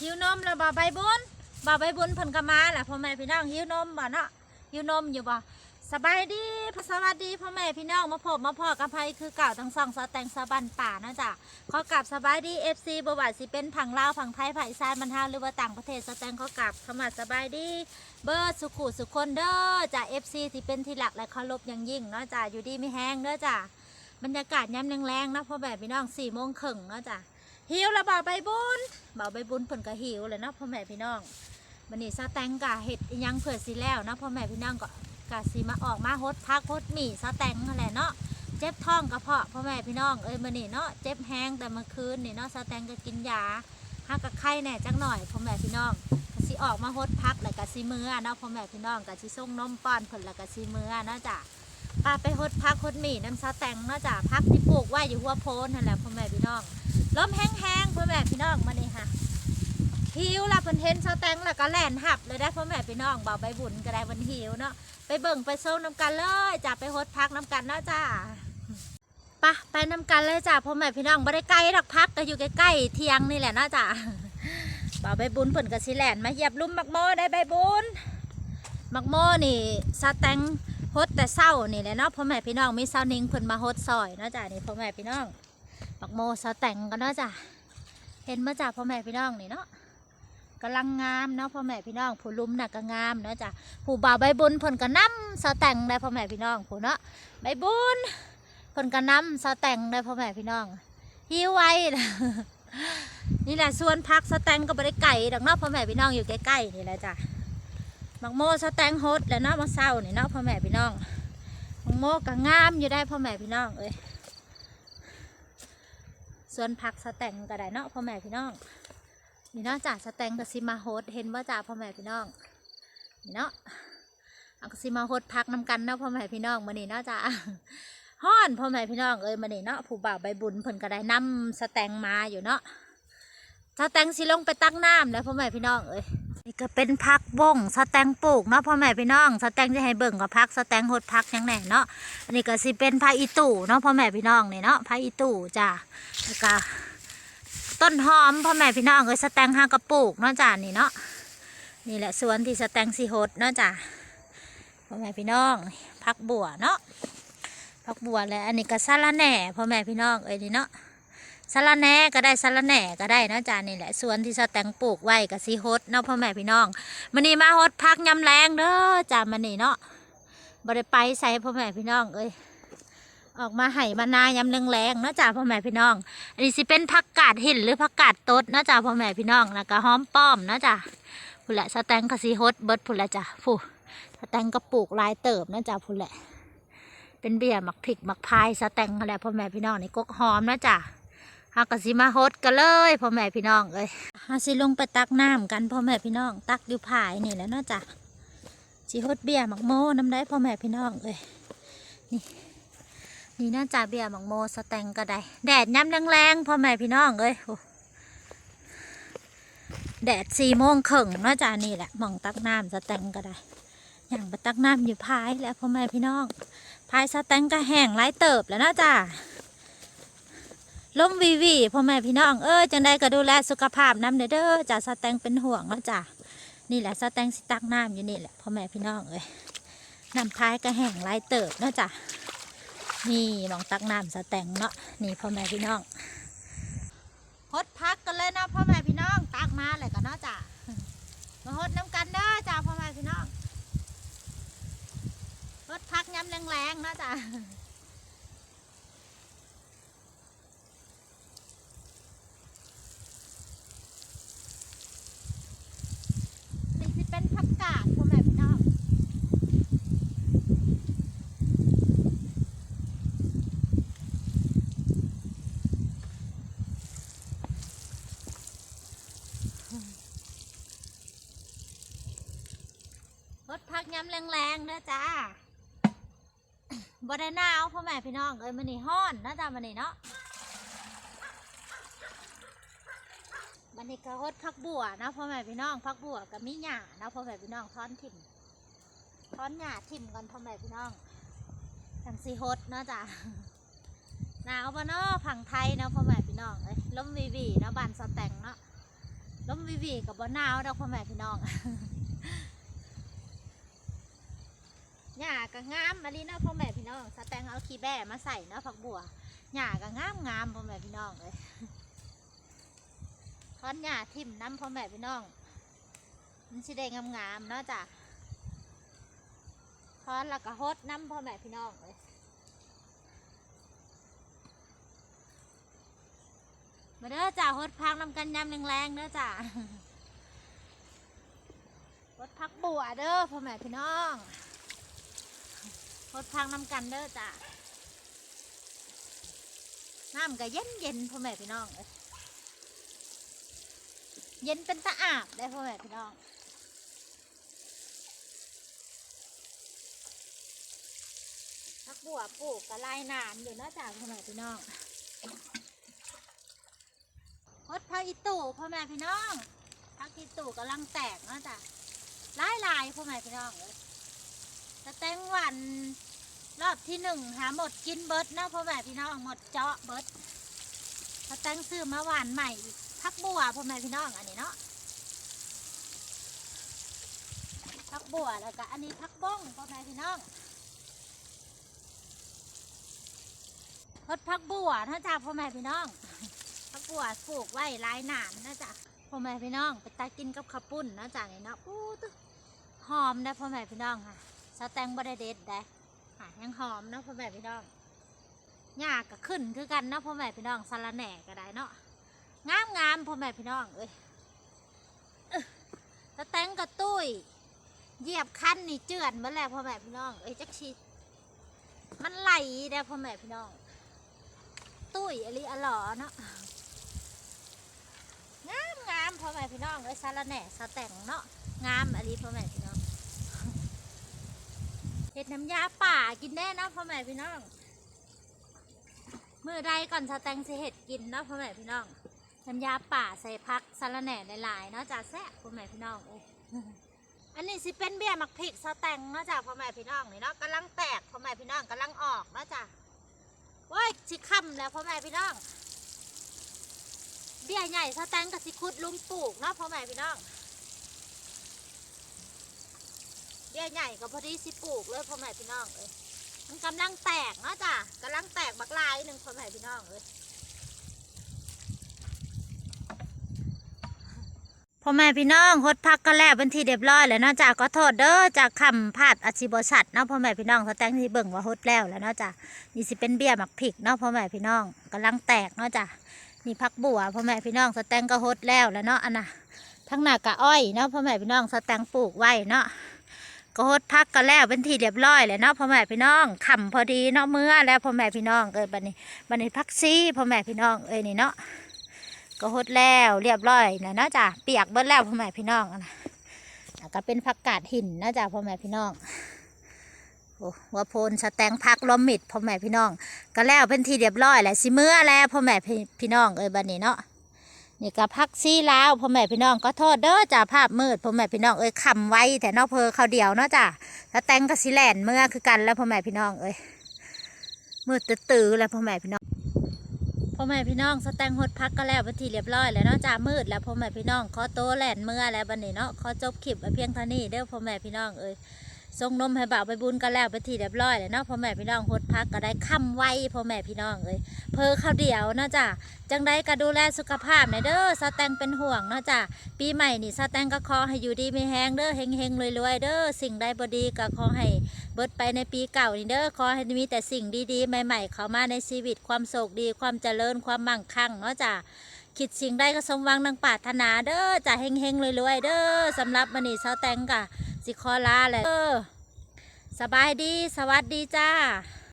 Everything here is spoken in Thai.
หิวนมแล้วบ่ใบบุญบ่ใบบุญเพิ่นก็มาแหละพ่อแม่พี่น้องหิวนมบ่เนาะหิวนมอยู่บ่สบายดีสวัสดีพ่อแม่พี่น้องมาพบมาพอกับไผคือเก่าทั้งสองสแตงสะบันป่านะจ้ะขอกลับสบายดี FC บ่ว่าสิเป็นผังลาวผังไทยผังอีสานบรรเทาหรือว่าต่างประเทศสแตงขอกลับข้ามาสบายดี เบิร์ดสุขุสุขคนเด้อจ้ะ FC ที่เป็นที่หลักและเคารพอย่างยิ่งเนาะจ้ะอยู่ดีไม่แห้งเด้อจ้ะบรรยากาศย้ำแรงๆนะพ่อแม่พี่น้อง4โมงครึ่งเนาะจ้ะ หิวล้วบ่าวใบบุญบ่าวใบบุญเพิ่นก็หิวเลยเนาะพ่อแม่พี่น้องวันนี้ซาแตงกะเห็ดยังเผื่อสิแล้วเนาะพ่อแม่พี่น้องก็กะสิมาออกมาฮดพักฮดหมี่ซาแตงนั่นแหละเนาะเจ็บท้องกระเพาะพ่อแม่พี่น้องเอ้ยมื้อนี้เนาะเจ็บแห้งแต่เมื่อคืนนี่เนาะซาแตงก็กินยาหากับไข้แน่จักหน่อยพ่อแม่พี่น้องก็สิออกมาฮดพักแล้วก็สิมื้อเนาะพ่อแม่พี่น้องก็สิส่งนมป้อนเพิ่นแล้วก็สิมื้อเนาะจ้ะ ป้าไปฮดพักฮดหมี่น้ำซาแตงเนาะจ้ะพักที่ปลูกไว้อยู่หัวโพนนั่นแหละพ่อแม่พี่น้องลมแห้งๆพ่อแม่พี่น้องมานี่ค่ะหิวละเพิ่นเห็นเสาแตงแล้วก็แล่นหับเลยได้พ่อแม่พี่น้องเบาใบบุญก็ได้วันหิวเนาะไปเบิ่งไปโซนน้ำกันเลยจ้าไปฮดพักน้ำกันเนาะจ้าไปะไปน้ำกันเลยจ้าพ่อแม่พี่น้องบ่ได้ไกลดอกพักก็อยู่ใกล้ๆเทียงนี่แหละเนาะจ้าเบาใบบุญเพิ่นก็สิแลนมาเหยียบลุ่มมักโมได้ใบบุญมักโมนี่สาแตง ฮดแต่เศร้านี่แหละเนาะพ่อแม่พี่น้องมีเศร้านิ่งเพิ่นมาฮดซอยเนาะจ้านี่พ่อแม่พี่น้องปักโมสาแต่งกันเนาะจ้ะเห็นมาจากพ่อแม่พี่น้องนี่เนาะกำลังงามเนาะพ่อแม่พี่น้องผู้ลุ่มน่ะก็งามเนาะจ้ะผู้บ่าวใบบุญเพิ่นก็นำสาแต่งได้พ่อแม่พี่น้องผู้เนาะใบบุญเพิ่นก็นำสาแต่งได้พ่อแม่พี่น้องหิวไว้นี่แหละส่วนพักสแต่งก็บ่ได้ไก่ดอกเนาะพ่อแม่พี่น้องอยู่ใกล้ๆนี่แหละจ้ะ บักโมสแต่งโฮดแล้วเนาะมาเศร้านี่เนาะพ่อแม่พี่น้องบักโมก็งามอยู่ได้พ่อแม่พี่น้องเอ้ยส่วนผักสแตงก็ได้เนาะพ่อแม่พี่น้องนี่เนาะจ่าสแตงกับซิมาโฮดเห็นว่าจ่าพ่อแม่พี่น้องนี่เนาะเอากซิมาโฮดพักนำกันเนาะพ่อแม่พี่น้องมานี่เนาะจ่าฮ้อนพ่อแม่พี่น้องเอ้ยมานี่เนาะผู้บ่าวใบบุญเพิ่นก็ได้นำสแตงมาอยู่เนาะสแตงสิลงไปตักน้ำแล้วพ่อแม่พี่น้องเอ้ย นี่ก็เป็นพักบงสแตงปลูกเนาะพ่อแม่พี่น้องสแตงจะให้เบิ่งกับพักสแตงโฮดพักยังแหน่เนาะอันนี้ก็สิเป็นพาอีตู่เนาะพ่อแม่พี่น้องนี่เนาะพาอีตู่จ้าแล้วก็ต้นหอมพ่อแม่พี่น้องเอ้ยสแตงห้ากระปุกเนาะจ้านี่เนาะนี่แหละสวนที่สแตงสีโฮดเนาะจ้าพ่อแม่พี่น้องพักบัวเนาะพักบัวและอันนี้ก็สาระแหน่พ่อแม่พี่น้องเอ้ยนี่เนาะ สาระแหน่ก็ได้สาระแหน่ก็ได้นาะจ้านี่แหละสวนที่สแตงปลูกไว้กับสีฮดเนาะพ่อแม่พี่น้องมันนี่มาฮดพักยำแรงเด้อจ้ามันนี่เนาะบ่ได้ไปใส่พ่อแม่พี่น้องเอ้ยออกมาไห้มานายำแรงๆเนาะจ้าพ่อแม่พี่น้อง อันนี้สิเป็นผักกาดหินหรือผักกาดตดเนาะจ้าพ่อแม่พี่น้องแล้วก็หอมป้อมเนาะจ้าผู้นแหละสแตงกะสีฮดเบิดผู้นละจ้าผู้สแตงกระปลูกลายเติบเนาะจ้าผู้นละเป็นเบี้ยหมักพริกหมักพายสแตงนั่นแหละพ่อแม่พี่น้องนี่กกหอมเนาะจ้า ฮากะสิมาฮดกันเลยพ่อแม่พี่น้องเอ้ยฮาสิลงไปตักน้ำกันพ่อแม่พี่น้อง ตักอยู่ผายนี่และเนาะจ้าสีฮดเบียร์หมักโมน้ำได้พ่อแม่พี่น้องเลยนี่นี่น่าจะเบียร์หมักโมสแตงก็ได้แดดย้ำแรงๆพ่อแม่พี่น้องเลยโอ้แดดสี่โมงครึ่งน่าจะนี่แหละหมองตักน้ำสแตงก็ได้ อย่างไปตักน้ำอยู่พายแล้วพ่อแม่พี่น้องพายสแตงก็แห้งไร้เติบแล้วนาะจ้า ล้มวีวีพ่อแม่พี่น้องเออจังได้ก็ดูแลสุขภาพน้ำเด้อจ้าสแตงเป็นห่วงเนาะจ้านี่แหละสแตงสิตักน้ำอยู่นี่แหละพ่อแม่พี่น้องเอ้ยน้ำพายก็แห้งไรเติบเนาะจ้ะนี่มองตักน้ำสแตงเนาะนี่พ่อแม่พี่น้องฮดพักกันเลยนะพ่อแม่พี่น้องตักมาเลยกันเนาะจ้ะมาฮดน้ำกันเด้อจ้ะพ่อแม่พี่น้องฮดพักย้ำแรงๆเนาะจ้ะนี่สิเป็นผักกาดพ่อแม่พี่น้อง รถพักย้ำ แรงๆนะจ้าบ่ไดหนาวพ่อแม่พี่น้องเอ้ยมันนี่ฮ้อนนะจ้ามันนี่เนาะมันนี่ก็ฮดพักบัวนะพ่อแม่พี่น้องพักบัวกับมิหญ้านะพ่อแม่พี่น้องท้อนถิ่มท้อนหญ้าถิ่มกันพ่อแม่พี่น้องจังสีฮดนะจ้าหนาวปะเนาะผังไทยเนาะพ่อแม่พี่น้องเอ้ยลมวีวีเนาะบานสแตงเนาะล้มวิวีกับบ่หนาวดอกพ่อแม่พี่น้อง หญ้าก็งามมาลีเนาะพ่อแม่พี่น้องสแตงเอาขี้แบ่มาใส่เนาะผักบัวหญ้าก็งามงามพ่อแม่พี่น้องเลยทอนหญ้าทิ่มน้ำพ่อแม่พี่น้อง มันสิได้งามงามเนาะจ้ะทอนแล้วก็ฮดน้ำพ่อแม่พี่น้องเลยมาเด้อจ้ะฮดพักน้ำกันยำแรงๆเด้อจ้ะฮดพักบัวเด้อพ่อแม่พี่น้อง พดพังน้ำกันเด้อจ้ะน้ำก็เย็นเย็นพ่อแม่พี่น้องเย็นเป็นตะอาบได้พ่อแม่พี่น้องพักบัวปลูกกระลาน้ำอยู่เนะจ้ะพ่อแม่พี่น้องพดพักอีตู่พ่อแม่พี่น้องพักอีตู่กำลังแตกเนะจ้ะลายลายๆพ่อแม่พี่น้องเอ้ย แตงหวันรอบที่หนึ่งหาหมดกินเบิร์ดนะพ่อแม่พี่น้องหมดเจาะเบิร์ดสแตงซื้อมาหวานใหม่อีกพักบัวพ่อแม่พี่น้องอันนี้เนาะพักบัวแล้วก็อันนี้พักบ้องพ่อแม่พี่น้องพดพักบัวนะจ๊ะพ่อแม่พี่น้องพักบัวปลูกไว้หลายหนานนะจ๊ะพ่อแม่พี่น้อง ไปตากินกับข้าวปุ้นนะจ๊ะนี่เนาะอู้ตึหอมนะพ่อแม่พี่น้องค่ะ สแตงบไดเด็ดได้หายังหอมเนาะพ่อแม่พี่น้องหญ้าก็ขึ้นคือกันเนาะพ่อแม่พี่น้องสาระแหน่ก็ได้เนาะงามงามพ่อแม่พี่น้องเอ้ยสแตงกระตุ้ยเหยียบคันนี่เจือนมาแล้วพ่อแม่พี่น้องเอ้ยจักชีมันไหลได้พ่อแม่พี่น้อง ตุ้ยอลิอลอเนาะงามงามพ่อแม่พี่น้องเอ้ยสาระแหน่สแตงเนาะงามอลิพ่อแม่พี่น้อง เห็ดน้ำยาป่ากินแน่นะพ่อแม่พี่น้องมือใดก่อนสแตงสิเห็ดกินเนาะพ่อแม่พี่น้องน้ำยาป่าใส่พักสะรแหน่หลายๆเนาะจ้าแซ่พ่อแม่พี่น้องอ้ยอันนี้สิเป็นเบี้ยมักพริกสแตงเนาะจ้าพ่อแม่พี่น้องนี่เนาะกำลังแตกพ่อแม่พี่น้องกำลังออกเนาะจ้าโอ้ยสิค่ำแล้วพ่อแม่พี่น้องเบี้ยใหญ่สแตงกับสิคุดลุมปลูกเนาะพ่อแม่พี่น้อง เบี้ใหญ่ก็พอดีสิปลูกเลยพ่อแม่พี่น้องเอ้ยมันกำลังแตกเนาะจ้ะกำลังแตกบักลายหนึ่งพ่อแม่พี่น้องเอ้ยพ่อแม่พี่น้องฮดพักก็แล้วเป็นที่เรียบร้อยแล้วเนาะจ้ะก็โทษเด้อจากคำพาดอธิบชัดเนาะพ่อแม่พี่น้องเขาแต่งที่เบิ่งว่าฮดแล้วแล้วเนาะจ้ะนี่สิเป็นเบี้ยหมักผิกเนาะพ่อแม่พี่น้องกำลังแตกเนาะจ้ะนี่พักบัวพ่อแม่พี่น้องสแตงก็ฮดแล้วแล้วเนาะอันน่ะทั้งหน้ากะอ้อยเนาะพ่อแม่พี่น้องสแตงปลูกไว้เนาะ ก็ฮดพักกันแล้วเป็นที่เรียบร้อยแล้วเนาะพ่อแม่พี่น้องขำพอดีเนาะเมื่อแล้วพ่อแม่พี่น้องเอ้ยบันนี้บันนี้พักซีพ่อแม่พี่น้องเอ้ยนี่เนาะก็ฮดแล้วเรียบร้อยนะเนาะจ้ะเปียกเบิดแล้วพ่อแม่พี่น้องนะก็เป็นผักกาดหินนะจ้ะพ่อแม่พี่น้องโอ้หัวโพนสแตงพักล้มมิดพ่อแม่พี่น้อง ก็แล้วเป็นที่เรียบร้อยแล้วสิเมื่อแล้วพ่อแม่พี่พี่น้องเอ้ยบันนี้เนาะ นี่ก็พักซี่ลาวพ่อแม่พี่น้องก็โทษเด้อจ้าภาพมืดพ่อแม่พี่น้องเอ้ยคำไว้แต่นอกเพอเขาเดียวเนาะจ้าแล้วแต่งกับสิแลนเมื่อคือกันแล้วพ่อแม่พี่น้องเอ้ยมืดตื้อแล้วพ่อแม่พี่น้องพ่อแม่พี่น้องสแตงหดพักก็แล้วเป็นที่เรียบร้อยแล้วเนาะจ้ามืดแล้วพ่อแม่พี่น้องขอโตแลนเมื่อแล้วบันนี้เนาะขอจบคลิปเพียงเท่านี้เด้อพ่อแม่พี่น้องเอ้ย ส่งนมให้บ่าวไปบุญกันแล้วเป็นที่เรียบร้อยแล้วเนาะพ่อแม่พี่น้องหดพักก็ได้คำไว้พ่อแม่พี่น้องเอ้ยเพอข้าวเดียวนะจ้าจังใดก็ดูแลสุขภาพหน่ยเด้อสแตงเป็นห่วงเนาะจ้ะปีใหม่นี่สแตงก็ขอให้อยู่ดีไม่แห้งเด้อเฮงเฮงๆรวยๆเด้อสิ่งใดบดีก็ขอให้เบิดไปในปีเก่านี่เด้อขอให้มีแต่สิ่งดีๆ ใหม่ ๆ เข้ามาในชีวิตความโชคดีความเจริญความมั่งคั่งเนาะจ้ะคิดสิ่งใดก็สมหวังดังปรารถนาเด้อจะเฮงเฮงๆรวยๆเด้อสำหรับมื้อนี้สแตงก็ สิขอลาเลยเออสบายดี สวัสดีจ้า